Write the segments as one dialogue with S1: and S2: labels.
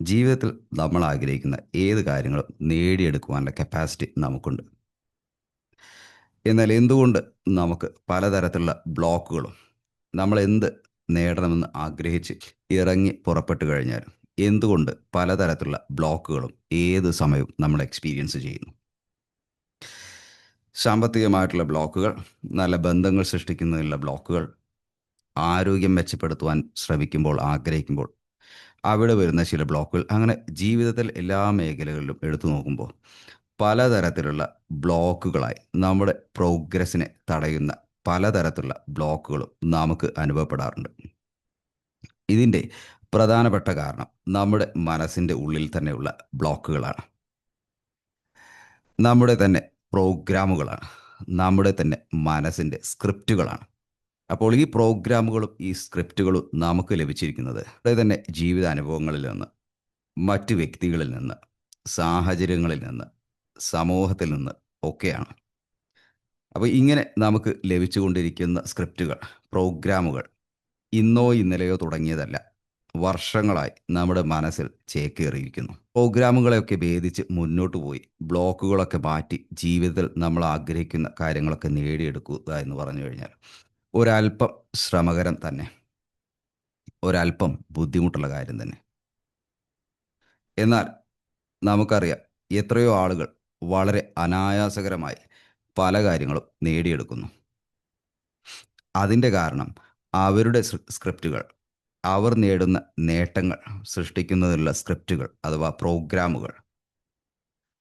S1: ജീവിതത്തിൽ നമ്മൾ ആഗ്രഹിക്കുന്ന ഏത് കാര്യങ്ങളും നേടിയെടുക്കുവാനുള്ള കപ്പാസിറ്റി നമുക്കുണ്ട്. എന്നാൽ എന്തുകൊണ്ട് നമുക്ക് പലതരത്തിലുള്ള ബ്ലോക്കുകളും നമ്മൾ എന്ത് നേടണമെന്ന് ആഗ്രഹിച്ച് ഇറങ്ങി പുറപ്പെട്ടു കഴിഞ്ഞാലും എന്തുകൊണ്ട് പലതരത്തിലുള്ള ബ്ലോക്കുകളും ഏത് സമയവും നമ്മൾ എക്സ്പീരിയൻസ് ചെയ്യുന്നു. സാമ്പത്തികമായിട്ടുള്ള ബ്ലോക്കുകൾ നല്ല ബന്ധങ്ങൾ സൃഷ്ടിക്കുന്നതിനുള്ള ബ്ലോക്കുകൾ ആരോഗ്യം മെച്ചപ്പെടുത്തുവാൻ ശ്രമിക്കുമ്പോൾ ആഗ്രഹിക്കുമ്പോൾ അവിടെ വരുന്ന ചില ബ്ലോക്കുകൾ അങ്ങനെ ജീവിതത്തിൽ എല്ലാ മേഖലകളിലും എടുത്തു നോക്കുമ്പോൾ പലതരത്തിലുള്ള ബ്ലോക്കുകളായി നമ്മുടെ പ്രോഗ്രസിനെ തടയുന്ന പലതരത്തിലുള്ള ബ്ലോക്കുകളും നമുക്ക് അനുഭവപ്പെടാറുണ്ട്. ഇതിന്റെ പ്രധാനപ്പെട്ട കാരണം നമ്മുടെ മനസ്സിന്റെ ഉള്ളിൽ തന്നെയുള്ള ബ്ലോക്കുകളാണ്. നമ്മുടെ തന്നെ പ്രോഗ്രാമുകളാണ്. നമ്മുടെ തന്നെ മനസ്സിന്റെ സ്ക്രിപ്റ്റുകളാണ്. അപ്പോൾ ഈ പ്രോഗ്രാമുകളും ഈ സ്ക്രിപ്റ്റുകളും നമുക്ക് ലഭിച്ചിരിക്കുന്നത് അതായത് തന്നെ ജീവിതാനുഭവങ്ങളിൽ നിന്ന് മറ്റ് വ്യക്തികളിൽ നിന്ന് സാഹചര്യങ്ങളിൽ നിന്ന് സമൂഹത്തിൽ നിന്ന് ഒക്കെയാണ്. അപ്പോൾ ഇങ്ങനെ നമുക്ക് ലഭിച്ചുകൊണ്ടിരിക്കുന്ന സ്ക്രിപ്റ്റുകൾ പ്രോഗ്രാമുകൾ ഇന്നോ ഇന്നലെയോ തുടങ്ങിയതല്ല വർഷങ്ങളായി നമ്മുടെ മനസ്സിൽ ചേക്കേറിയിരിക്കുന്നു. പ്രോഗ്രാമുകളെയൊക്കെ ഭേദിച്ച് മുന്നോട്ട് പോയി ബ്ലോക്കുകളൊക്കെ മാറ്റി ജീവിതത്തിൽ നമ്മൾ ആഗ്രഹിക്കുന്ന കാര്യങ്ങളൊക്കെ നേടിയെടുക്കുക എന്ന് പറഞ്ഞു കഴിഞ്ഞാൽ ഒരല്പം ശ്രമകരം തന്നെ. ഒരല്പം ബുദ്ധിമുട്ടുള്ള കാര്യം തന്നെ. എന്നാൽ നമുക്കറിയാം എത്രയോ ആളുകൾ വളരെ അനായാസകരമായി പല കാര്യങ്ങളും നേടിയെടുക്കുന്നു. അതിന്റെ കാരണം അവരുടെ സ്ക്രിപ്റ്റുകൾ അവർ നേടുന്ന നേട്ടങ്ങൾ സൃഷ്ടിക്കുന്നതിനുള്ള സ്ക്രിപ്റ്റുകൾ അഥവാ പ്രോഗ്രാമുകൾ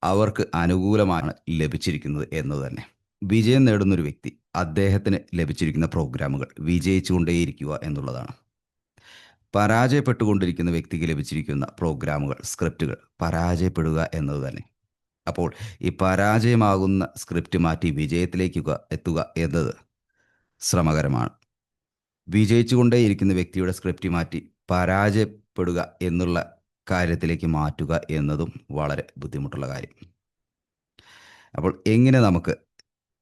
S1: അവർക്ക് അനുകൂലമാണ് ലഭിച്ചിരിക്കുന്നത് എന്ന് തന്നെ. വിജയം നേടുന്നൊരു വ്യക്തി അദ്ദേഹത്തിന് ലഭിച്ചിരിക്കുന്ന പ്രോഗ്രാമുകൾ വിജയിച്ചുകൊണ്ടേയിരിക്കുക എന്നുള്ളതാണ്. പരാജയപ്പെട്ടുകൊണ്ടിരിക്കുന്ന വ്യക്തിക്ക് ലഭിച്ചിരിക്കുന്ന പ്രോഗ്രാമുകൾ സ്ക്രിപ്റ്റുകൾ പരാജയപ്പെടുക എന്നത് തന്നെ. അപ്പോൾ ഈ പരാജയമാകുന്ന സ്ക്രിപ്റ്റ് മാറ്റി വിജയത്തിലേക്ക് എത്തുക എന്നത് ശ്രമകരമാണ്. വിജയിച്ചുകൊണ്ടേയിരിക്കുന്ന വ്യക്തിയുടെ സ്ക്രിപ്റ്റ് മാറ്റി പരാജയപ്പെടുക എന്നുള്ള കാര്യത്തിലേക്ക് മാറ്റുക എന്നതും വളരെ ബുദ്ധിമുട്ടുള്ള കാര്യം. അപ്പോൾ എങ്ങനെ നമുക്ക്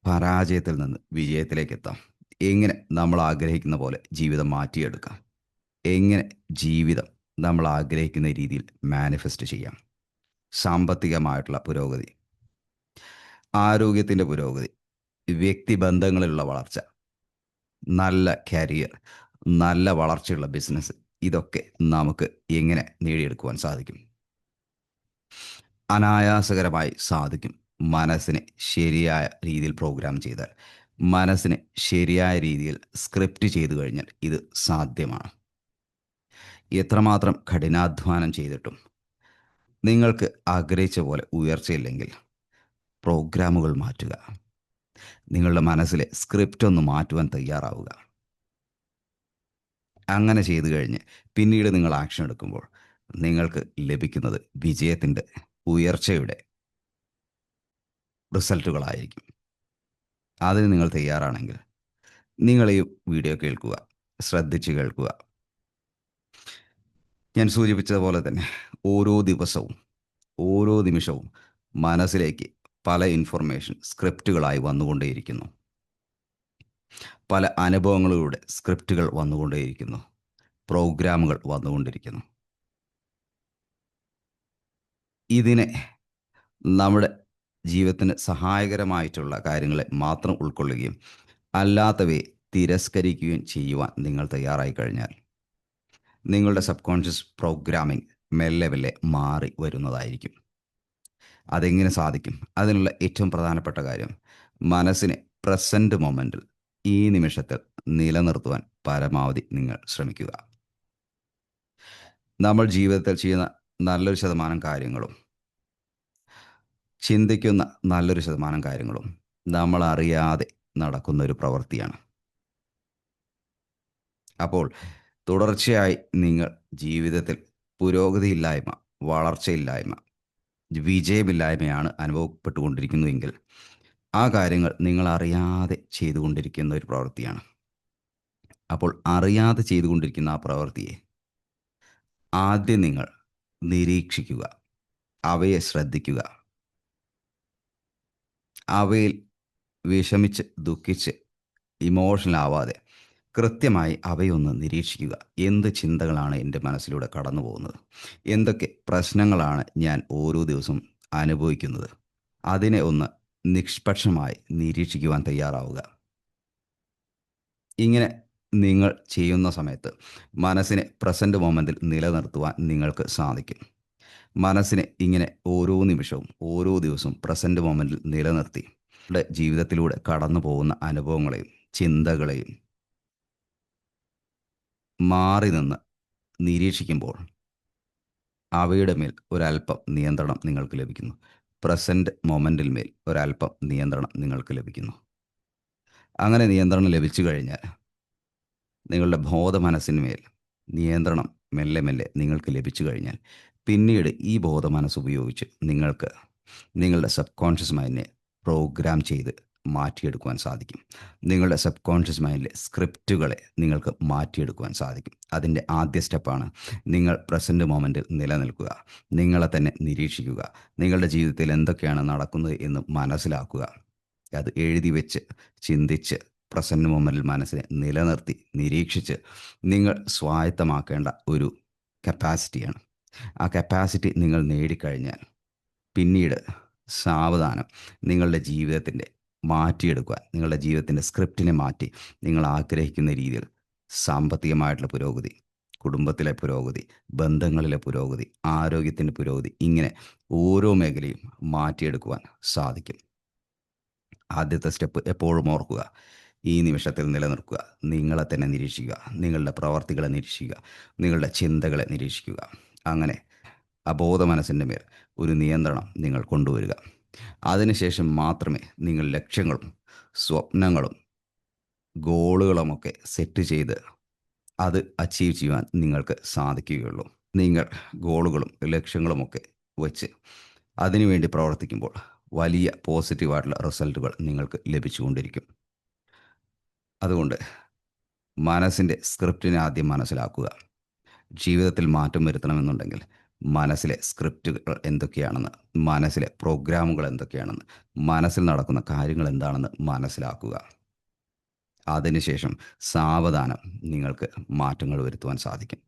S1: പരാജയത്തിൽ നിന്ന് വിജയത്തിലേക്ക് എത്താം എങ്ങനെ നമ്മൾ ആഗ്രഹിക്കുന്ന പോലെ ജീവിതം മാറ്റിയെടുക്കാം. എങ്ങനെ ജീവിതം നമ്മൾ ആഗ്രഹിക്കുന്ന രീതിയിൽ മാനിഫെസ്റ്റ് ചെയ്യാം. സാമ്പത്തികമായിട്ടുള്ള പുരോഗതി ആരോഗ്യത്തിന്റെ പുരോഗതി വ്യക്തിബന്ധങ്ങളിലുള്ള വളർച്ച നല്ല കരിയർ നല്ല വളർച്ചയുള്ള ബിസിനസ് ഇതൊക്കെ നമുക്ക് എങ്ങനെ നേടിയെടുക്കുവാൻ സാധിക്കും? അനായാസകരമായി സാധിക്കും. മനസ്സിനെ ശരിയായ രീതിയിൽ പ്രോഗ്രാം ചെയ്താൽ മനസ്സിനെ ശരിയായ രീതിയിൽ സ്ക്രിപ്റ്റ് ചെയ്തു കഴിഞ്ഞാൽ ഇത് സാധ്യമാണ്. എത്രമാത്രം കഠിനാധ്വാനം ചെയ്തിട്ടും നിങ്ങൾക്ക് ആഗ്രഹിച്ച പോലെ ഉയർച്ചയില്ലെങ്കിൽ പ്രോഗ്രാമുകൾ മാറ്റുക. നിങ്ങളുടെ മനസ്സിലെ സ്ക്രിപ്റ്റ് ഒന്ന് മാറ്റുവാൻ തയ്യാറാവുക. അങ്ങനെ ചെയ്തു കഴിഞ്ഞ് പിന്നീട് നിങ്ങൾ ആക്ഷൻ എടുക്കുമ്പോൾ നിങ്ങൾക്ക് ലഭിക്കുന്നത് വിജയത്തിന്റെ ഉയർച്ചയുടെ റിസൾട്ടുകളായിരിക്കും. അതിന് നിങ്ങൾ തയ്യാറാണെങ്കിൽ നിങ്ങൾ ഈ വീഡിയോ കേൾക്കുക ശ്രദ്ധിച്ച് കേൾക്കുക. ഞാൻ സൂചിപ്പിച്ചതുപോലെ തന്നെ ഓരോ ദിവസവും ഓരോ നിമിഷവും മനസ്സിലേക്ക് പല ഇൻഫർമേഷൻ സ്ക്രിപ്റ്റുകളായി വന്നുകൊണ്ടേയിരിക്കുന്നു. പല അനുഭവങ്ങളിലൂടെ സ്ക്രിപ്റ്റുകൾ വന്നുകൊണ്ടേയിരിക്കുന്നു. പ്രോഗ്രാമുകൾ വന്നുകൊണ്ടിരിക്കുന്നു. ഇതിനെ നമ്മുടെ ജീവിതത്തിന് സഹായകരമായിട്ടുള്ള കാര്യങ്ങളെ മാത്രം ഉൾക്കൊള്ളുകയും അല്ലാത്തവയെ തിരസ്കരിക്കുകയും ചെയ്യുവാൻ നിങ്ങൾ തയ്യാറായി കഴിഞ്ഞാൽ നിങ്ങളുടെ സബ് കോൺഷ്യസ് പ്രോഗ്രാമിംഗ് മെല്ലെ മെല്ലെ മാറി വരുന്നതായിരിക്കും. അതെങ്ങനെ സാധിക്കും? അതിനുള്ള ഏറ്റവും പ്രധാനപ്പെട്ട കാര്യം മനസ്സിനെ പ്രസന്റ് മൊമെന്റിൽ ഈ നിമിഷത്തിൽ നിലനിർത്തുവാൻ പരമാവധി നിങ്ങൾ ശ്രമിക്കുക. നമ്മൾ ജീവിതത്തിൽ ചെയ്യുന്ന നല്ലൊരു ശതമാനം കാര്യങ്ങളും ചിന്തിക്കുന്ന നല്ലൊരു ശതമാനം കാര്യങ്ങളും നമ്മൾ അറിയാതെ നടക്കുന്ന ഒരു പ്രവൃത്തിയാണ്. അപ്പോൾ തുടർച്ചയായി നിങ്ങൾ ജീവിതത്തിൽ പുരോഗതിയില്ലായ്മ വളർച്ചയില്ലായ്മ വിജയമില്ലായ്മയാണ് അനുഭവപ്പെട്ടുകൊണ്ടിരിക്കുന്നുവെങ്കിൽ ആ കാര്യങ്ങൾ നിങ്ങൾ അറിയാതെ ചെയ്തുകൊണ്ടിരിക്കുന്ന ഒരു പ്രവൃത്തിയാണ്. അപ്പോൾ അറിയാതെ ചെയ്തുകൊണ്ടിരിക്കുന്ന ആ പ്രവൃത്തിയെ ആദ്യം നിങ്ങൾ നിരീക്ഷിക്കുക അവയെ ശ്രദ്ധിക്കുക അവയിൽ വിഷമിച്ച് ദുഃഖിച്ച് ഇമോഷണൽ ആവാതെ കൃത്യമായി അവയൊന്ന് നിരീക്ഷിക്കുക. എന്ത് ചിന്തകളാണ് എന്റെ മനസ്സിലൂടെ കടന്നു പോകുന്നത്? എന്തൊക്കെ പ്രശ്നങ്ങളാണ് ഞാൻ ഓരോ ദിവസവും അനുഭവിക്കുന്നത്? അതിനെ ഒന്ന് നിഷ്പക്ഷമായി നിരീക്ഷിക്കുവാൻ തയ്യാറാവുക. ഇങ്ങനെ നിങ്ങൾ ചെയ്യുന്ന സമയത്ത് മനസ്സിനെ പ്രസന്റ് മൊമെന്റിൽ നിലനിർത്തുവാൻ നിങ്ങൾക്ക് സാധിക്കും. മനസ്സിനെ ഇങ്ങനെ ഓരോ നിമിഷവും ഓരോ ദിവസവും പ്രസന്റ് മൊമെന്റിൽ നിലനിർത്തി. നമ്മുടെ ജീവിതത്തിലൂടെ കടന്നു പോകുന്ന അനുഭവങ്ങളെയും ചിന്തകളെയും മാറി നിന്ന് നിരീക്ഷിക്കുമ്പോൾ അവയുടെ മേൽ ഒരല്പം നിയന്ത്രണം നിങ്ങൾക്ക് ലഭിക്കുന്നു. പ്രസന്റ് മൊമെന്റിൽ മേൽ ഒരല്പം നിയന്ത്രണം നിങ്ങൾക്ക് ലഭിക്കുന്നു. അങ്ങനെ നിയന്ത്രണം ലഭിച്ചു കഴിഞ്ഞാൽ നിങ്ങളുടെ ബോധ മനസ്സിന്മേൽ നിയന്ത്രണം മെല്ലെ മെല്ലെ നിങ്ങൾക്ക് ലഭിച്ചു കഴിഞ്ഞാൽ പിന്നീട് ഈ ബോധ മനസ്സ് ഉപയോഗിച്ച് നിങ്ങൾക്ക് നിങ്ങളുടെ സബ് കോൺഷ്യസ് മൈൻഡിനെ പ്രോഗ്രാം ചെയ്ത് മാറ്റിയെടുക്കുവാൻ സാധിക്കും. നിങ്ങളുടെ സബ് കോൺഷ്യസ് മൈൻഡിലെ സ്ക്രിപ്റ്റുകളെ നിങ്ങൾക്ക് മാറ്റിയെടുക്കുവാൻ സാധിക്കും. അതിന്റെ ആദ്യ സ്റ്റെപ്പാണ് നിങ്ങൾ പ്രസന്റ് മൊമെന്റിൽ നിലനിൽക്കുക. നിങ്ങളെ തന്നെ നിരീക്ഷിക്കുക. നിങ്ങളുടെ ജീവിതത്തിൽ എന്തൊക്കെയാണ് നടക്കുന്നത് എന്ന് മനസ്സിലാക്കുക. അത് എഴുതി വെച്ച് ചിന്തിച്ച് പ്രസന്റ് മൊമെന്റിൽ മനസ്സിനെ നിലനിർത്തി നിരീക്ഷിച്ച് നിങ്ങൾ സ്വായത്തമാക്കേണ്ട ഒരു കപ്പാസിറ്റിയാണ് ആ കപ്പാസിറ്റി നിങ്ങൾ നേടിക്കഴിഞ്ഞാൽ പിന്നീട് സാവധാനം നിങ്ങളുടെ ജീവിതത്തിന്റെ മാറ്റിയെടുക്കുവാൻ നിങ്ങളുടെ ജീവിതത്തിന്റെ സ്ക്രിപ്റ്റിനെ മാറ്റി നിങ്ങൾ ആഗ്രഹിക്കുന്ന രീതിയിൽ സാമ്പത്തികമായിട്ടുള്ള പുരോഗതി കുടുംബത്തിലെ പുരോഗതി ബന്ധങ്ങളിലെ പുരോഗതി ആരോഗ്യത്തിന്റെ പുരോഗതി ഇങ്ങനെ ഓരോ മേഖലയും മാറ്റിയെടുക്കുവാൻ സാധിക്കും. ആദ്യത്തെ സ്റ്റെപ്പ് എപ്പോഴും ഓർക്കുക ഈ നിമിഷത്തിൽ നിലനിർത്തുക നിങ്ങളെ തന്നെ നിരീക്ഷിക്കുക നിങ്ങളുടെ പ്രവർത്തികളെ നിരീക്ഷിക്കുക നിങ്ങളുടെ ചിന്തകളെ നിരീക്ഷിക്കുക. അങ്ങനെ അബോധ മനസ്സിന്റെ മേൽ ഒരു നിയന്ത്രണം നിങ്ങൾ കൊണ്ടുവരിക. അതിനുശേഷം മാത്രമേ നിങ്ങൾ ലക്ഷ്യങ്ങളും സ്വപ്നങ്ങളും ഗോളുകളുമൊക്കെ സെറ്റ് ചെയ്ത് അത് അച്ചീവ് ചെയ്യുവാൻ നിങ്ങൾക്ക് സാധിക്കുകയുള്ളൂ. നിങ്ങൾ ഗോളുകളും ലക്ഷ്യങ്ങളുമൊക്കെ വെച്ച് അതിനുവേണ്ടി പ്രവർത്തിക്കുമ്പോൾ വലിയ പോസിറ്റീവായിട്ടുള്ള റിസൾട്ടുകൾ നിങ്ങൾക്ക് ലഭിച്ചുകൊണ്ടിരിക്കും. അതുകൊണ്ട് മനസ്സിന്റെ സ്ക്രിപ്റ്റിനെ ആദ്യം മനസ്സിലാക്കുക. ജീവിതത്തിൽ മാറ്റം വരുത്തണമെന്നുണ്ടെങ്കിൽ മനസ്സിലെ സ്ക്രിപ്റ്റുകൾ എന്തൊക്കെയാണെന്ന് മനസ്സിലെ പ്രോഗ്രാമുകൾ എന്തൊക്കെയാണെന്ന് മനസ്സിൽ നടക്കുന്ന കാര്യങ്ങൾ എന്താണെന്ന് മനസ്സിലാക്കുക. അതിനുശേഷം സാവധാനം നിങ്ങൾക്ക് മാറ്റങ്ങൾ വരുത്തുവാൻ സാധിക്കും.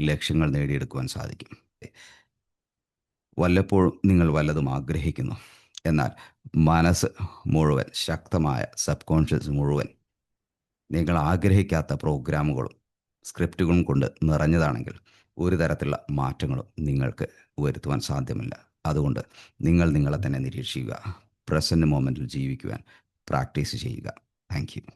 S1: ലക്ഷ്യങ്ങൾ നേടിയെടുക്കുവാൻ സാധിക്കും. വല്ലപ്പോഴും നിങ്ങൾ വല്ലതും ആഗ്രഹിക്കുന്നു. എന്നാൽ മനസ്സ് മുഴുവൻ ശക്തമായ സബ് കോൺഷ്യസ് മുഴുവൻ നിങ്ങൾ ആഗ്രഹിക്കാത്ത പ്രോഗ്രാമുകളും സ്ക്രിപ്റ്റുകളും കൊണ്ട് നിറഞ്ഞതാണെങ്കിൽ ഒരു തരത്തിലുള്ള മാറ്റങ്ങളും നിങ്ങൾക്ക് വരുത്തുവാൻ സാധ്യമല്ല. അതുകൊണ്ട് നിങ്ങൾ നിങ്ങളെ തന്നെ നിരീക്ഷിക്കുക. പ്രസന്റ് മൊമെന്റിൽ ജീവിക്കുവാൻ പ്രാക്ടീസ് ചെയ്യുക. താങ്ക്